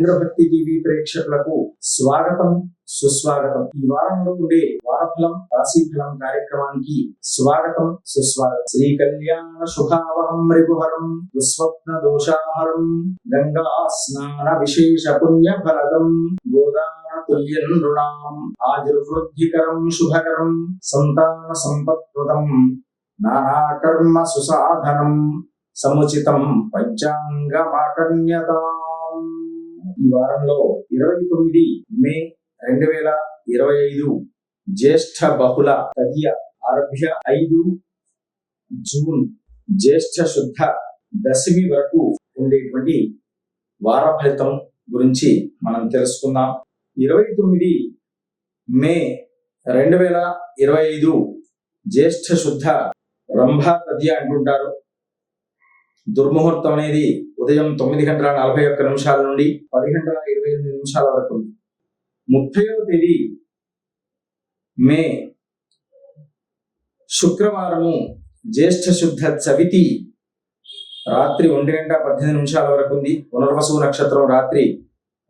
ఇంద్రభక్తి TV ప్రేక్షకులకు స్వాగతం సుస్వాగతం. ఈ వారంలో ఉండే వారఫలం రాశిఫలం కార్యక్రమానికి స్వాగతం సుస్వాగతం. శ్రీ కళ్యాణ శుభావహం రిపుహరం దుస్వప్న దోషాహరం గంగా స్నాన విశేష పుణ్య ఫలదం గోదాన తుల్యం నృణాం ఆజుర్వృద్ధికరం శుభకరం సంతాన సంపత్ప్రదం నానాకర్మ సుసాధనం సముచితం పంచాంగమాకర్ణ్యత. ఈ వారంలో ఇరవై తొమ్మిది మే రెండు వేల ఇరవై ఐదు జ్యేష్ఠ బహుళ తదియ ఆరభ్య ఐదు జూన్ జ్యేష్ఠ శుద్ధ దశమి వరకు ఉండేటువంటి వార ఫలితం గురించి మనం తెలుసుకుందాం. ఇరవై తొమ్మిది మే రెండు వేల ఇరవై ఐదు జ్యేష్ఠ శుద్ధ రంభా తదియ అంటుంటారు. దుర్ముహూర్తం అనేది ఉదయం తొమ్మిది గంటల నలభై ఒక్క నిమిషాల నుండి పది గంటల ఇరవై ఎనిమిది నిమిషాల వరకు ఉంది. ముప్పైవ తేదీ మే శుక్రవారము జ్యేష్ఠ శుద్ధ చవితి రాత్రి ఒంటి గంట పద్దెనిమిది నిమిషాల వరకు ఉంది. పునర్వసు నక్షత్రం రాత్రి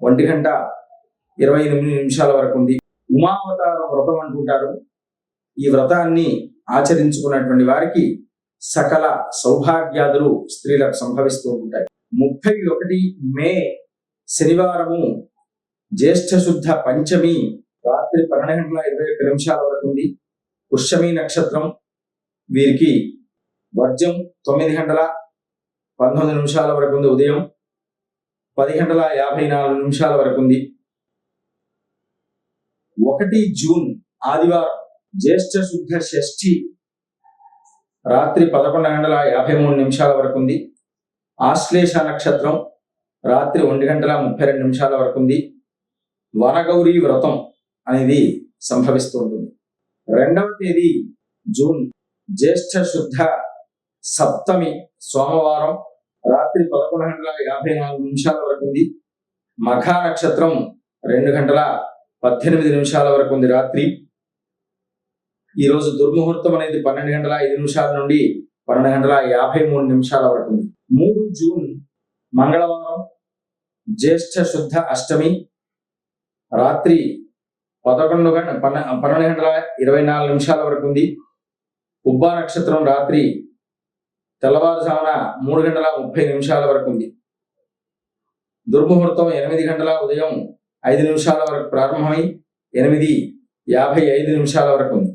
ఒంటి గంట ఇరవై ఎనిమిది నిమిషాల వరకు ఉంది. ఉమావతార వ్రతం అంటుంటారు. ఈ వ్రతాన్ని ఆచరించుకున్నటువంటి వారికి సకల సౌభాగ్యాదులు స్త్రీలకు సంభవిస్తూ ఉంటాయి. ముప్పై ఒకటి మే శనివారము జ్యేష్ఠ శుద్ధ పంచమి రాత్రి పన్నెండు గంటల ఇరవై ఒక్క నిమిషాల వరకు ఉంది. పుష్యమి నక్షత్రం వీరికి వర్జం తొమ్మిది గంటల పంతొమ్మిది నిమిషాల వరకు ఉంది. ఉదయం పది గంటల యాభై నాలుగు నిమిషాల వరకు ఉంది. ఒకటి జూన్ ఆదివారం జ్యేష్ఠ శుద్ధ షష్ఠి రాత్రి పదకొండు గంటల యాభై మూడు నిమిషాల వరకు ఉంది. ఆశ్లేష నక్షత్రం రాత్రి ఒంటి గంటల ముప్పై రెండు నిమిషాల వరకు ఉంది. వనగౌరీ వ్రతం అనేది సంభవిస్తూ ఉంటుంది. రెండవ తేదీ జూన్. జ్యేష్ఠ శుద్ధ సప్తమి సోమవారం రాత్రి పదకొండు గంటల యాభై నాలుగు నిమిషాల వరకు ఉంది. మఖా నక్షత్రం రెండు గంటల పద్దెనిమిది నిమిషాల వరకు ఉంది రాత్రి. ఈ రోజు దుర్ముహూర్తం అనేది పన్నెండు గంటల ఐదు నిమిషాల నుండి పన్నెండు గంటల యాభై మూడు నిమిషాల వరకు ఉంది. మూడు జూన్ మంగళవారం జ్యేష్ఠ శుద్ధ అష్టమి రాత్రి పదకొండు గంట పన్న పన్నెండు గంటల ఇరవై నాలుగు నిమిషాల వరకు ఉంది. ఉబ్బా నక్షత్రం రాత్రి తెల్లవారుజామున మూడు గంటల ముప్పై నిమిషాల వరకు ఉంది. దుర్ముహూర్తం ఎనిమిది గంటల ఉదయం ఐదు నిమిషాల వరకు ప్రారంభమై ఎనిమిది యాభై ఐదు నిమిషాల వరకు ఉంది.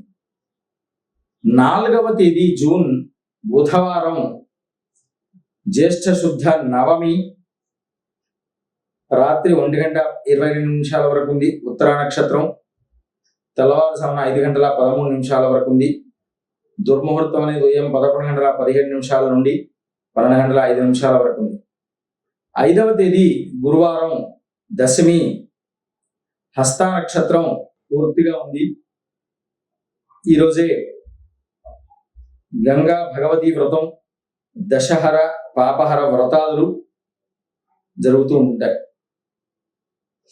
నాలుగవ తేదీ జూన్ బుధవారం. జ్యేష్ఠ శుద్ధ నవమి. రాత్రి ఒంటి గంట ఇరవై రెండు నిమిషాల వరకు ఉంది ఉత్తర నక్షత్రం. తెల్లవారుజామున ఐదు గంటల పదమూడు నిమిషాల వరకు ఉంది. దుర్ముహూర్తం అనేది ఉదయం పదకొండు గంటల పదిహేడు నిమిషాల నుండి పన్నెండు గంటల ఐదు నిమిషాల వరకు ఉంది. ఐదవ తేదీ గురువారం దశమి. హస్త నక్షత్రం పూర్తిగా ఉంది. ఈరోజే గంగా భగవతి వ్రతం దశహర పాపహర వ్రతాలు జరుగుతూ ఉంటాయి.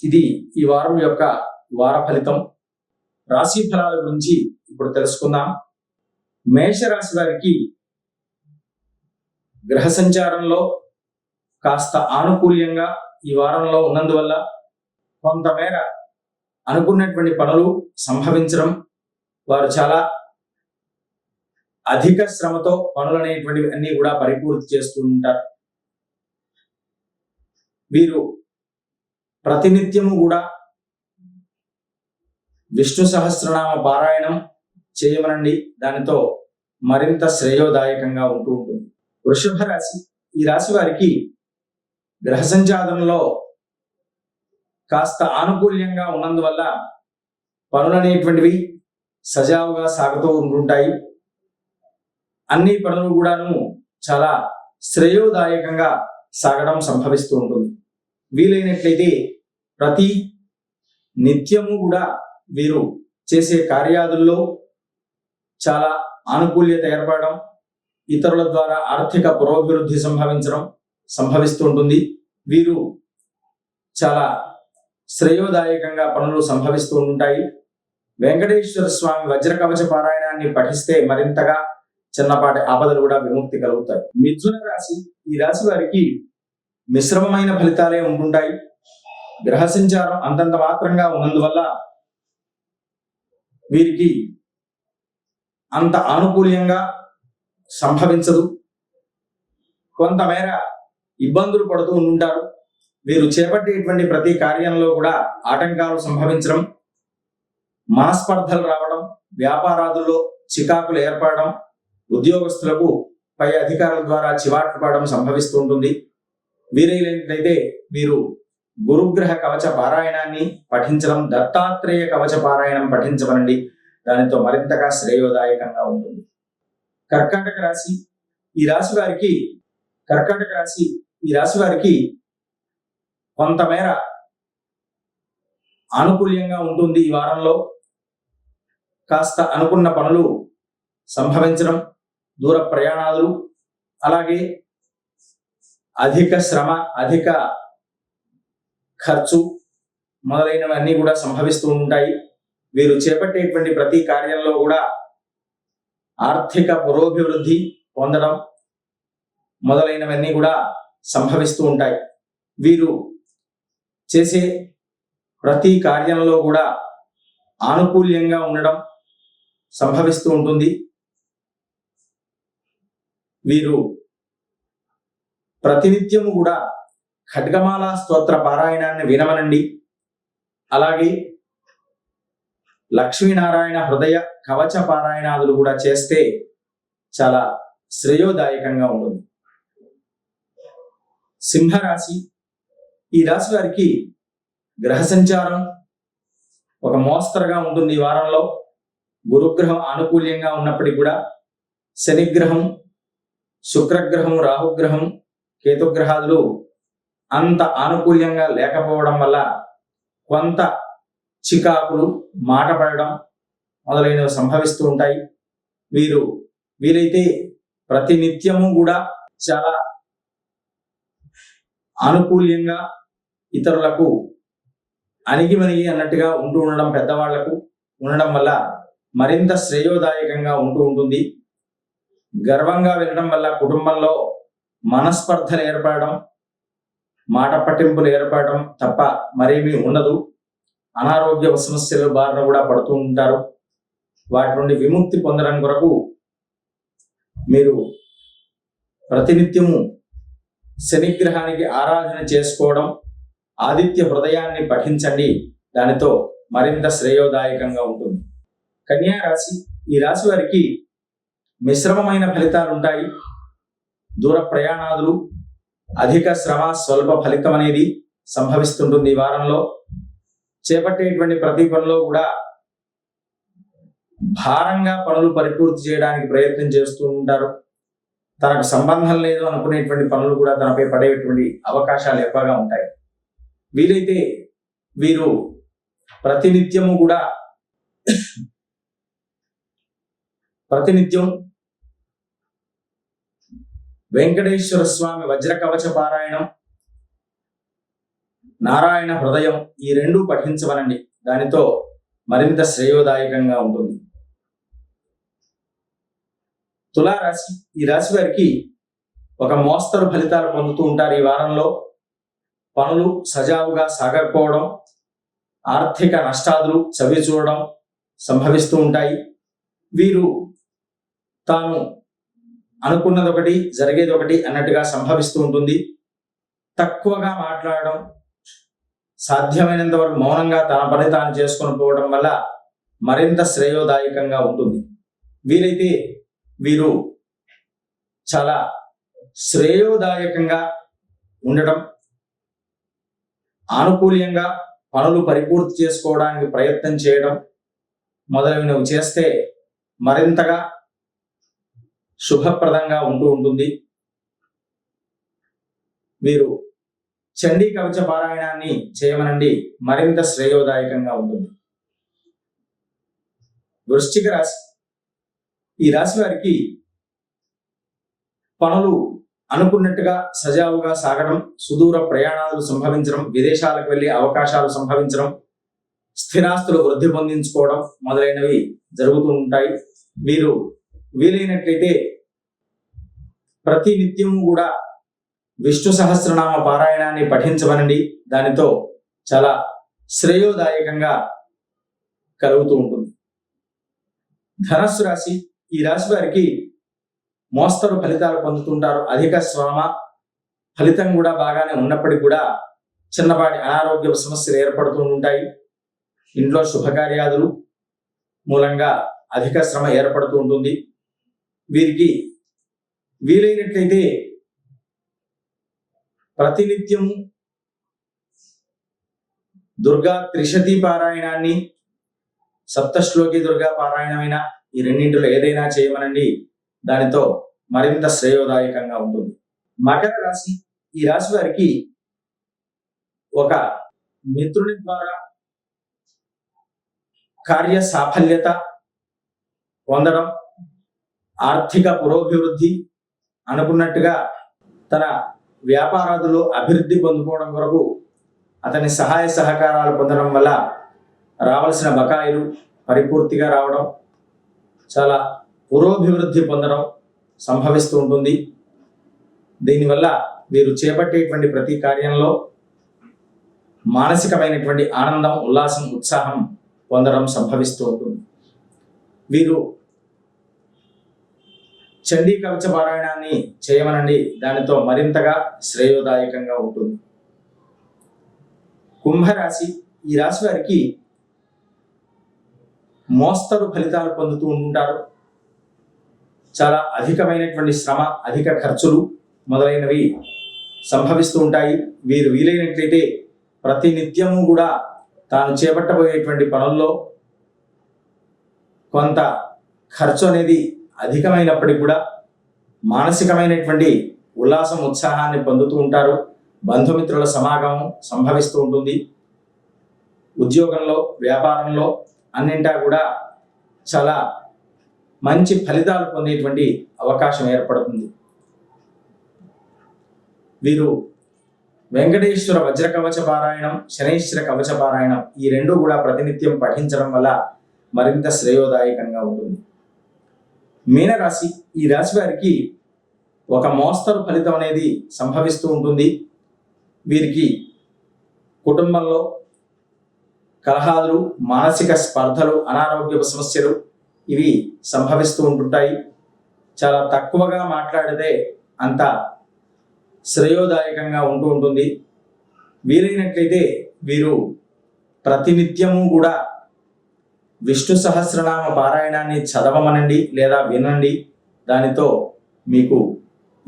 ఇది ఈ వారం యొక్క వార ఫలితం. రాశి ఫలాల గురించి ఇప్పుడు తెలుసుకుందాం. మేషరాశి వారికి గ్రహ సంచారంలో కాస్త ఆనుకూల్యంగా ఈ వారంలో ఉన్నందువల్ల కొంతమేర అనుకున్నటువంటి పనులు సంభవించడం వారు చాలా అధిక శ్రమతో పనులు అనేటువంటివి అన్ని కూడా పరిపూర్తి చేస్తూ ఉంటారు వీరు ప్రతినిత్యము కూడా విష్ణు సహస్రనామ పారాయణం చేయమనండి. దానితో మరింత శ్రేయోదాయకంగా ఉంటూ ఉంటుంది. వృషభ రాశి ఈ రాశి వారికి గ్రహ సంచారంలో కాస్త ఆనుకూల్యంగా ఉన్నందువల్ల పనులు అనేటువంటివి సజావుగా సాగుతూ ఉంటుంటాయి అన్ని పనులు కూడాను చాలా శ్రేయోదాయకంగా సాగడం సంభవిస్తూ ఉంటుంది. వీలైనట్లయితే ప్రతి నిత్యము కూడా వీరు చేసే కార్యాదుల్లో చాలా ఆనుకూల్యత ఏర్పడడం ఇతరుల ద్వారా ఆర్థిక పురోభివృద్ధి సంభవించడం సంభవిస్తూ ఉంటుంది. వీరు చాలా శ్రేయోదాయకంగా పనులు సంభవిస్తూ ఉంటాయి. వెంకటేశ్వర స్వామి వజ్రకవచ పారాయణాన్ని పఠిస్తే మరింతగా చిన్నపాటి ఆపదలు కూడా విముక్తి కలుగుతాయి. మిథున రాశి ఈ రాశి వారికి మిశ్రమమైన ఫలితాలే ఉంటుంటాయి. గ్రహ సంచారం అంతంత మాత్రంగా ఉన్నందువల్ల వీరికి అంత ఆనుకూల్యంగా సంభవించదు. కొంతమేర ఇబ్బందులు పడుతూ ఉంటారు వీరు చేపట్టేటువంటి ప్రతి కార్యంలో కూడా ఆటంకాలు సంభవించడం మనస్పర్ధలు రావడం వ్యాపారాదుల్లో చికాకులు ఏర్పడడం ఉద్యోగస్తులకు పై అధికారుల ద్వారా చివాట్లు పడడం సంభవిస్తూ ఉంటుంది వీరైనట్లయితే వీరు గురుగ్రహ కవచ పారాయణాన్ని పఠించడం దత్తాత్రేయ కవచ పారాయణం పఠించమనండి. దానితో మరింతగా శ్రేయోదాయకంగా ఉంటుంది. కర్కాటక రాశి ఈ రాశి వారికి కర్కాటక రాశి ఈ రాశి వారికి కొంతమేర ఆనుకూల్యంగా ఉంటుంది ఈ వారంలో. కాస్త అనుకున్న పనులు సంభవించడం దూర ప్రయాణాలు అలాగే అధిక శ్రమ అధిక ఖర్చు మొదలైనవన్నీ కూడా సంభవిస్తూ ఉంటాయి. వీరు చేపట్టేటువంటి ప్రతి కార్యంలో కూడా ఆర్థిక పురోభివృద్ధి పొందడం మొదలైనవన్నీ కూడా సంభవిస్తూ ఉంటాయి. వీరు చేసే ప్రతి కార్యంలో కూడా ఆనుకూల్యంగా ఉండడం సంభవిస్తూ ఉంటుంది. వీరు ప్రతినిత్యము కూడా ఖడ్గమాల స్తోత్ర పారాయణాన్ని వినమనండి. అలాగే లక్ష్మీనారాయణ హృదయ కవచ పారాయణాదులు కూడా చేస్తే చాలా శ్రేయోదాయకంగా ఉంటుంది. సింహరాశి ఈ రాశి వారికి గ్రహ సంచారం ఒక మోస్తరుగా ఉంటుంది ఈ వారంలో. గురుగ్రహం ఆనుకూల్యంగా ఉన్నప్పటికీ కూడా శనిగ్రహం శుక్రగ్రహం రాహుగ్రహం కేతుగ్రహాలు అంత ఆనుకూల్యంగా లేకపోవడం వల్ల కొంత చికాకులు మాట పడడం మొదలైనవి సంభవిస్తూ ఉంటాయి. వీరు వీరైతే ప్రతినిత్యము కూడా చాలా ఆనుకూల్యంగా ఇతరులకు అణిగిమణిగి అన్నట్టుగా ఉంటూ ఉండడం పెద్దవాళ్ళకు ఉండడం వల్ల మరింత శ్రేయోదాయకంగా ఉంటూ ఉంటుంది. గర్వంగా వినడం వల్ల కుటుంబంలో మనస్పర్ధలు ఏర్పడడం మాట పట్టింపులు ఏర్పడడం తప్ప మరేమీ ఉండదు. అనారోగ్య సమస్యలు బారిన కూడా పడుతూ ఉంటారు. వాటి నుండి విముక్తి పొందడం కొరకు మీరు ప్రతినిత్యము శనిగ్రహానికి ఆరాధన చేసుకోవడం ఆదిత్య హృదయాన్ని పఠించండి. దానితో మరింత శ్రేయోదాయకంగా ఉంటుంది. కన్యా రాశి ఈ రాశి వారికి మిశ్రమమైన ఫలితాలు ఉంటాయి దూర ప్రయాణాదులు అధిక శ్రమ స్వల్ప ఫలితం అనేది సంభవిస్తుంటుంది ఈ వారంలో. చేపట్టేటువంటి ప్రతి పనిలో కూడా భారంగా పనులు పరిపూర్తి చేయడానికి ప్రయత్నం చేస్తూ ఉంటారు. తనకు సంబంధం లేదు అనుకునేటువంటి పనులు కూడా తనపై పడేటువంటి అవకాశాలు ఎక్కువగా ఉంటాయి. వీలైతే వీరు ప్రతినిత్యము కూడా ప్రతినిత్యం వెంకటేశ్వర స్వామి వజ్ర కవచ పారాయణం నారాయణ హృదయం ఈ రెండు పఠించవనండి దానితో మరింత శ్రేయోదాయకంగా ఉంటుంది. తులారాశి ఈ రాశి వారికి ఒక మోస్తరు ఫలితాలు పొందుతూ ఉంటారు ఈ వారంలో. పనులు సజావుగా సాగకపోవడం ఆర్థిక నష్టాదులు చవి చూడడం సంభవిస్తూ ఉంటాయి. వీరు తాను అనుకున్నది ఒకటి జరిగేది ఒకటి అన్నట్టుగా సంభవిస్తూ ఉంటుంది. తక్కువగా మాట్లాడడం సాధ్యమైనంత వరకు మౌనంగా తన పని తాను చేసుకుని పోవడం వల్ల మరింత శ్రేయోదాయకంగా ఉంటుంది. వీరైతే వీరు చాలా శ్రేయోదాయకంగా ఉండటం ఆనుకూల్యంగా పనులు పరిపూర్తి చేసుకోవడానికి ప్రయత్నం చేయడం మొదలైనవి చేస్తే మరింతగా శుభప్రదంగా ఉంటూ ఉంటుంది. వీరు చండీ కవచ పారాయణాన్ని చేయమనండి. మరింత శ్రేయోదాయకంగా ఉంటుంది. వృశ్చిక రాశి. ఈ రాశి వారికి పనులు అనుకున్నట్టుగా సజావుగా సాగడం సుదూర ప్రయాణాలు సంభవించడం విదేశాలకు వెళ్ళే అవకాశాలు సంభవించడం స్థిరాస్తులు వృద్ధి పొందించుకోవడం మొదలైనవి జరుగుతూ ఉంటాయి. వీరు వీలైనట్లయితే ప్రతి నిత్యము కూడా విష్ణు సహస్రనామ పారాయణాన్ని పఠించమనండి. దానితో చాలా శ్రేయోదాయకంగా కలుగుతూ ఉంటుంది. ధనస్సు రాశి ఈ రాశి వారికి మోస్తరు ఫలితాలు పొందుతుంటారు. అధిక శ్రమ ఫలితం కూడా బాగానే ఉన్నప్పటికీ కూడా చిన్నపాటి అనారోగ్య సమస్యలు ఏర్పడుతూ ఉంటాయి. ఇంట్లో శుభకార్యాదులు మూలంగా అధిక శ్రమ ఏర్పడుతూ ఉంటుంది. వీరికి వీలైనట్లయితే ప్రతినిత్యం దుర్గా త్రిశతి పారాయణాన్ని సప్తశ్లోకి దుర్గా పారాయణమైన ఈ రెండింటిలో ఏదైనా చేయమనండి. దానితో మరింత శ్రేయోదాయకంగా ఉంటుంది. మకర రాశి ఈ రాశి వారికి ఒక మిత్రుని ద్వారా కార్య సాఫల్యత పొందడం ఆర్థిక పురోభివృద్ధి అనుకున్నట్టుగా తన వ్యాపారాదులు అభివృద్ధి పొందుకోవడం కొరకు అతని సహాయ సహకారాలు పొందడం వల్ల రావాల్సిన బకాయిలు పరిపూర్తిగా రావడం చాలా పురోభివృద్ధి పొందడం సంభవిస్తూ ఉంటుంది. దీనివల్ల వీరు చేపట్టేటువంటి ప్రతి కార్యంలో మానసికమైనటువంటి ఆనందం ఉల్లాసం ఉత్సాహం పొందడం సంభవిస్తూ ఉంటుంది. వీరు చండీ కవచ పారాయణాన్ని చేయమనండి. దానితో మరింతగా శ్రేయోదాయకంగా ఉంటుంది. కుంభరాశి ఈ రాశి వారికి మోస్తరు ఫలితాలు పొందుతూ ఉంటారు. చాలా అధికమైనటువంటి శ్రమ అధిక ఖర్చులు మొదలైనవి సంభవిస్తూ ఉంటాయి. వీరు వీలైనట్లయితే ప్రతినిత్యము కూడా తాను చేపట్టబోయేటువంటి పనుల్లో కొంత ఖర్చు అనేది అధికమైనప్పటికీ కూడా మానసికమైనటువంటి ఉల్లాసం ఉత్సాహాన్ని పొందుతూ ఉంటారు. బంధుమిత్రుల సమాగమం సంభవిస్తూ ఉంటుంది. ఉద్యోగంలో వ్యాపారంలో అన్నింటా కూడా చాలా మంచి ఫలితాలు పొందేటువంటి అవకాశం ఏర్పడుతుంది. వీరు వెంకటేశ్వర వజ్ర కవచ పారాయణం శనైశ్వర కవచ పారాయణం ఈ రెండు కూడా ప్రతినిత్యం పఠించడం వల్ల మరింత శ్రేయోదాయకంగా ఉంటుంది. మీనరాశి ఈ రాశి వారికి ఒక మోస్తరు ఫలితం అనేది సంభవిస్తూ ఉంటుంది. వీరికి కుటుంబంలో కలహాలు మానసిక స్పర్ధలు అనారోగ్య సమస్యలు ఇవి సంభవిస్తూ ఉంటుంటాయి. చాలా తక్కువగా మాట్లాడితే అంత శ్రేయోదాయకంగా ఉంటూ ఉంటుంది. వీలైనట్లయితే వీరు ప్రతినిత్యము కూడా విష్ణు సహస్రనామ పారాయణాన్ని చదవమనండి లేదా వినండి. దానితో మీకు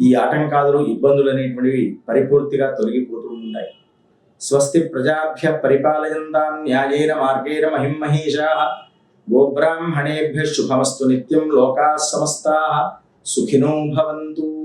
ఈ ఆటంకాదులు ఇబ్బందులు అనేటువంటివి పరిపూర్తిగా తొలగిపోతూ ఉంటాయి. స్వస్తి ప్రజాభ్య పరిపాలయంతాం న్యాయేన మార్గేర మహిమహీషా గోబ్రాహ్మణేభ్య శుభమస్తు నిత్యం లోకా సమస్తా. సుఖినో భవంతు.